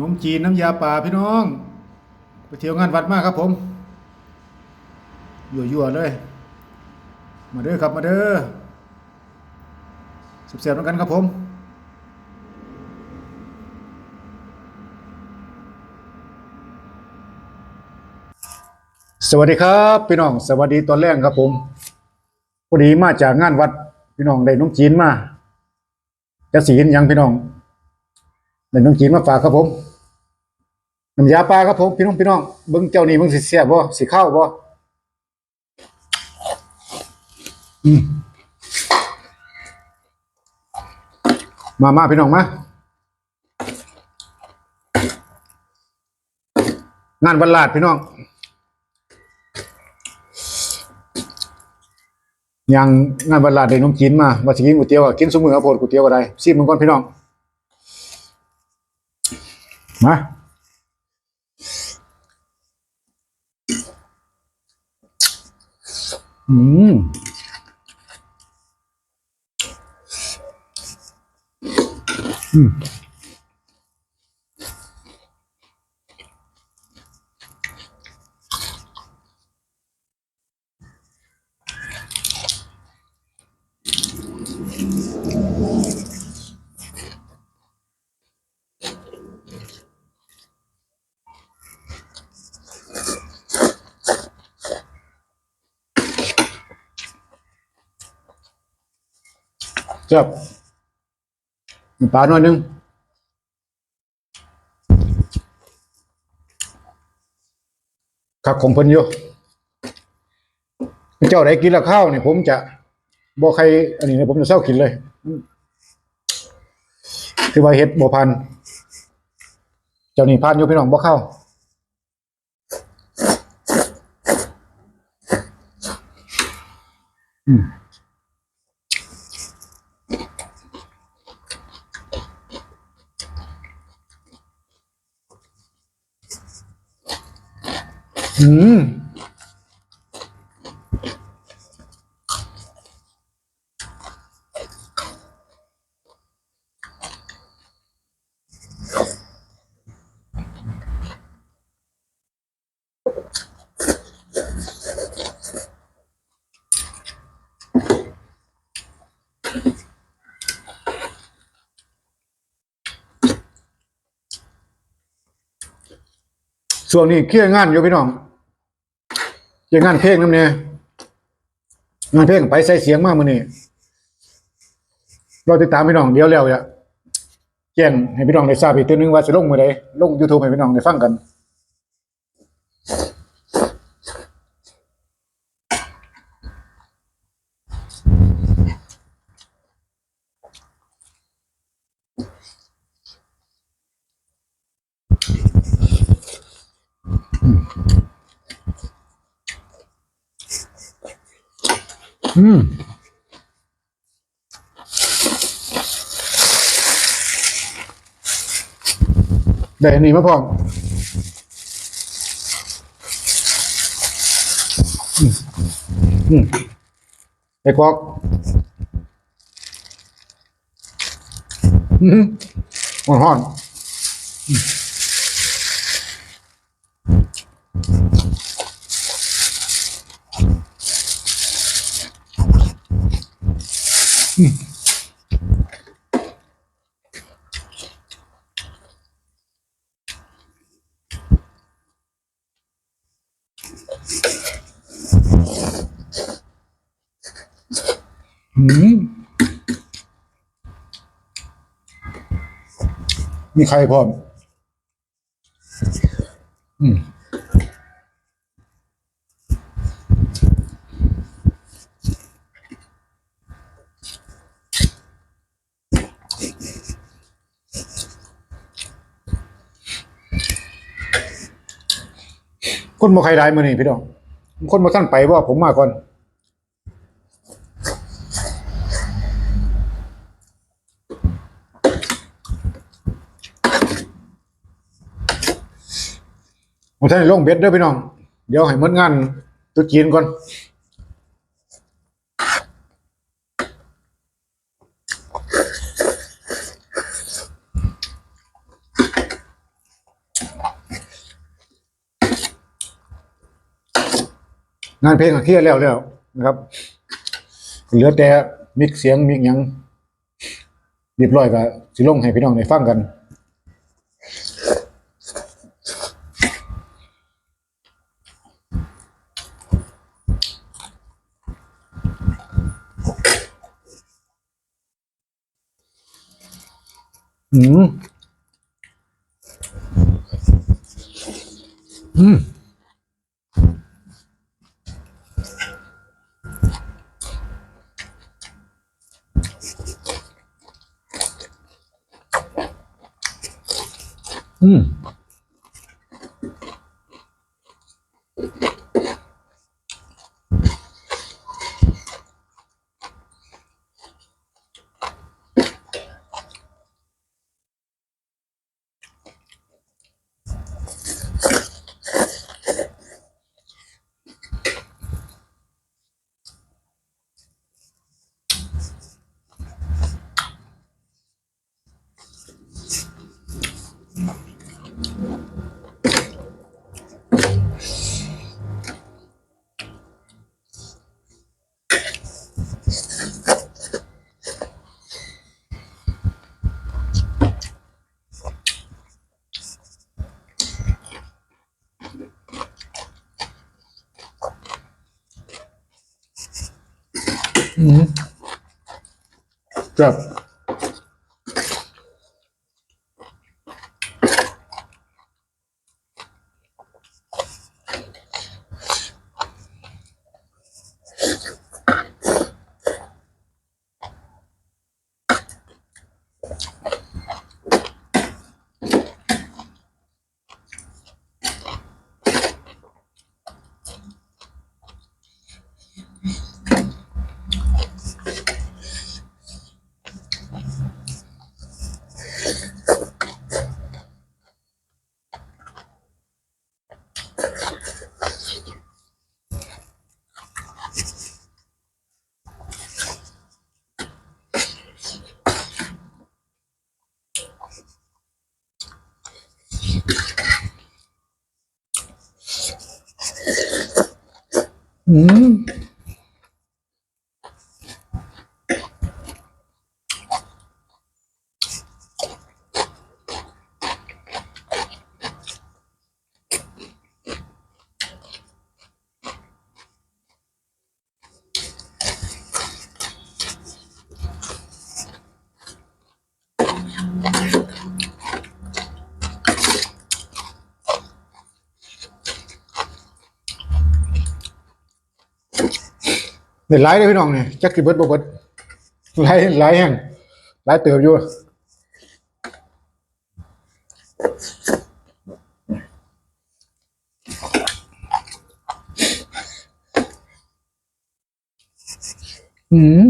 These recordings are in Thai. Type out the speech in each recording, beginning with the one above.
นมจีนน้ำยาป่าพี่น้อง ไปเที่ยวงานวัดมากครับผมยั่วๆเลย มาเด้อครับมาเด้อสุบเสียบกันครับผมสวัสดีครับพี่น้องสวัสดีตอนแรกครับผมพอดีมาจากงานวัดพี่น้องได้น้องจีนมาจะสีนยังพี่น้องได้น้องจีนมาฝากครับผม น้ำยาปลาครับผมพี่น้องพี่น้องเบิ้งเจ้านี่เบิ้งสิเสียบ่สิเข้าบ่มามาพี่น้องมางานวันลาดพี่น้องยังงานวันลาดได้น้องกินมาว่าสิกินก๋วยเตี๋ยวกินสมือเอาโพดก๋วยเตี๋ยวก็ได้ซีมมันก่อนพี่น้องมา อืม เจ็บมีปลาหน่อยนึงขักของเพิ่นอยู่เจ้าไหนกินละข้าวเนี่ยผมจะบ่ใครอันนี้เนี่ยผมจะเศร้ากินเลยคือว่าเฮ็ดบ่พัน เจ้านี่พันอยู่พี่น้องบ่เข้าอืม อืมช่วงนี้เครียดงานอยู่พี่น้อง เครียดงานเพลงน้ำเนี่ยงานเพลงไปใส่เสียงมากมือนี่เราติดตามพี่น้องเดียวแล้วอย่าแจ้งให้พี่น้องได้ทราบอีกตัวหนึงว่าจะลงมือใดลงยูทูบให้พี่น้องได้ฟังกัน อืมได้อันนี้มาพร้อมอืมอืมไอ้กอกอืมอ่อนห่อนอื มอืมมีใครพร้อม คนบ่ใครได้มื้อนี้พี่น้องคนบ่ท่านไปว่าผมมาก่อน ผมท่านลงเบ็ดเด้อพี่น้อง เดี๋ยวให้หมดงานตุ๊จีนก่อน งานเพลงก็เคลียร์แล้วแล้วนะครับ เหลือแต่มิกเสียงมิกยังเรียบร้อยก็สิลงให้พี่น้องได้ฟังกัน อืม อืม อื มอื ม เดี๋ยวไล่เลยพี่น้องเนี่ยจักสิเบิดบ่เบิดไล่ไล่แห้งไล่เติบอยู่อืม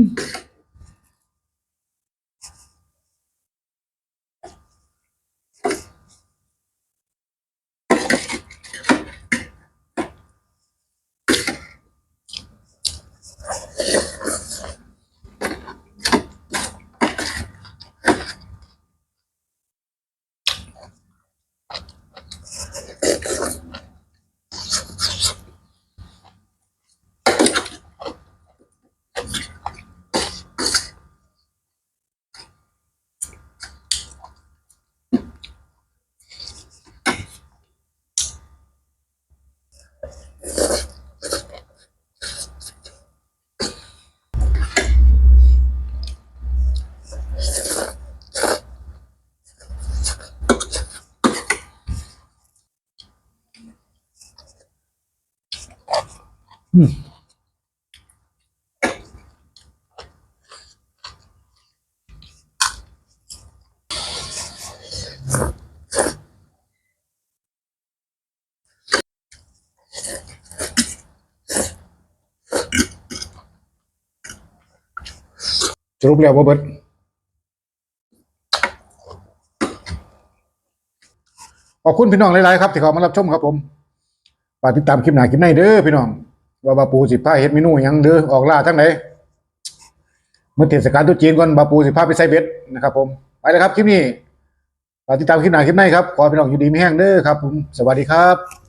รุปแล้วบ่เบิดขอบคุณพี่น้องหลายๆครับที่เขามารับชมครับผมฝากติดตามคลิปหน้าคลิปในเด้อพี่น้อง ว่าบาปูสิพาเฮ็ดเมนูยังเด้อออกล่าทั้งไหนเมื่อเทศกาลตรุษจีนก่อนบาปูสิพาไปใส่เบ็ดนะครับ ผมไปเลยครับคลิปนี้ฝากติดตามคลิปหน้าคลิปในครับขอพี่น้องอยู่ดีมีแห้งเด้อครับผมสวัสดีครับ